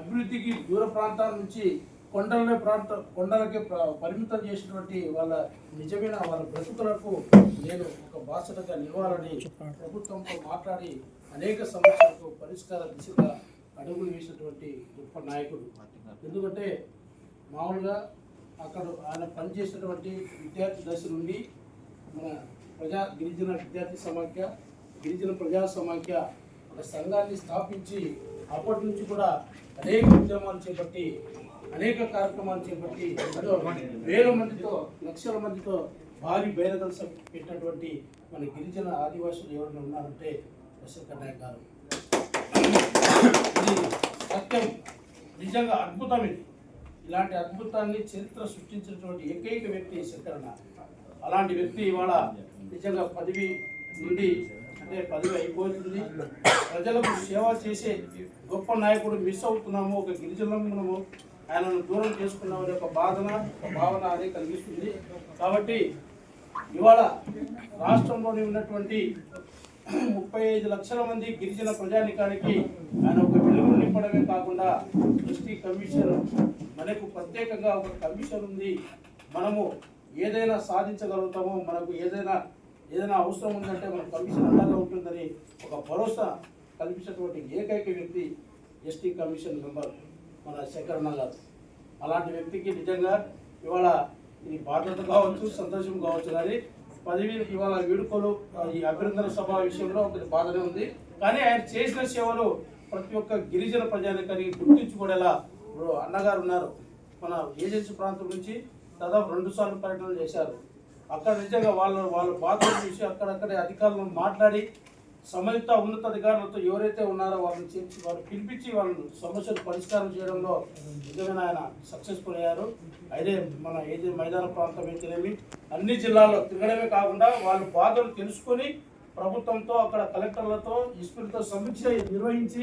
అభివృద్ధికి దూర ప్రాంతాల నుంచి కొండల ప్రాంత కొండలకి ప్ర- పరిమితం చేసినటువంటి వాళ్ళ నిజమైన వాళ్ళ బ్రతుకులకు నేను ఒక బాసటగా నిలవాలని ప్రభుత్వంతో మాట్లాడి అనేక సమస్యలకు పరిష్కార దిశగా అడుగులు వేసినటువంటి గొప్ప నాయకుడు. ఎందుకంటే మామూలుగా అక్కడ ఆయన పనిచేసినటువంటి విద్యార్థి దశ నుండి మన ప్రజా గిరిజన విద్యార్థి సమాఖ్య గిరిజన ప్రజా సమాఖ్య ఒక సంఘాన్ని స్థాపించి అప్పటి నుంచి కూడా అనేక ఉద్యమాలు చేపట్టి అనేక కార్యక్రమాలు చేపట్టి వేల మందితో లక్షల మందితో భారీ బహిరంగ సభ పెట్టినటువంటి మన గిరిజన ఆదివాసులు ఎవరైనా ఉన్నారంటే అశోక్ నాయక్ గారు. ఇది సత్యం. నిజంగా అద్భుతం ఇది. ఇలాంటి అద్భుతాన్ని చరిత్ర సృష్టించినటువంటి ఏకైక వ్యక్తి శంకరణ అలాంటి వ్యక్తి ఇవాళ నిజంగా పదవి నుండి అంటే పదవి అయిపోతుంది. ప్రజలకు సేవ చేసే గొప్ప నాయకుడు మిస్ అవుతున్నాము. ఒక గిరిజనము ఆయనను దూరం చేసుకున్నామనే ఒక బాధన ఒక భావన అది కలిగిస్తుంది. కాబట్టి ఇవాళ రాష్ట్రంలోని ఉన్నటువంటి ముప్పై ఐదు లక్షల మంది గిరిజన ప్రజానికానికి ఆయన ఒక వెలుగు నింపడమే కాకుండా ఎస్టీ కమిషన్ మనకు ప్రత్యేకంగా ఒక కమిషన్ ఉంది. మనము ఏదైనా సాధించగలుగుతామో మనకు ఏదైనా ఏదైనా అవసరం ఉందంటే మన కమిషన్ అండగా ఉంటుందని ఒక భరోసా కల్పించినటువంటి ఏకైక వ్యక్తి ఎస్టీ కమిషన్ మెంబర్ మన శంకరన్న గారు. అలాంటి వ్యక్తికి నిజంగా ఇవాళ ఈ బాధ్యత కావచ్చు సంతోషం కావచ్చు కానీ పదవి ఇవాళ వేడుకలు ఈ అభినందన సభ విషయంలో ఒక బాధనే ఉంది. కానీ ఆయన చేసిన సేవలు ప్రతి ఒక్క గిరిజన ప్రజానికానికి గుర్తించుకునేలా ఇప్పుడు అన్నగారు ఉన్నారు. మన ఏజెన్సీ ప్రాంతం నుంచి దాదాపు రెండు సార్లు పర్యటన చేశారు. అక్కడ నిజంగా వాళ్ళ వాళ్ళ బాధలు చూసి అక్కడక్కడే అధికారులను మాట్లాడి సంబంధిత ఉన్నతాధికారులతో ఎవరైతే ఉన్నారో వాళ్ళని చేర్చి వారు పిలిపించి వాళ్ళని సమస్యలు పరిష్కారం చేయడంలో నిజమైన ఆయన సక్సెస్ఫుల్ అయ్యారు. అయితే మన ఏది మైదాన ప్రాంతం అయితేనేమి అన్ని జిల్లాల్లో తిరగడమే కాకుండా వాళ్ళ బాధలు తెలుసుకొని ప్రభుత్వంతో అక్కడ కలెక్టర్లతో ఇస్పిల్తో సమీక్ష నిర్వహించి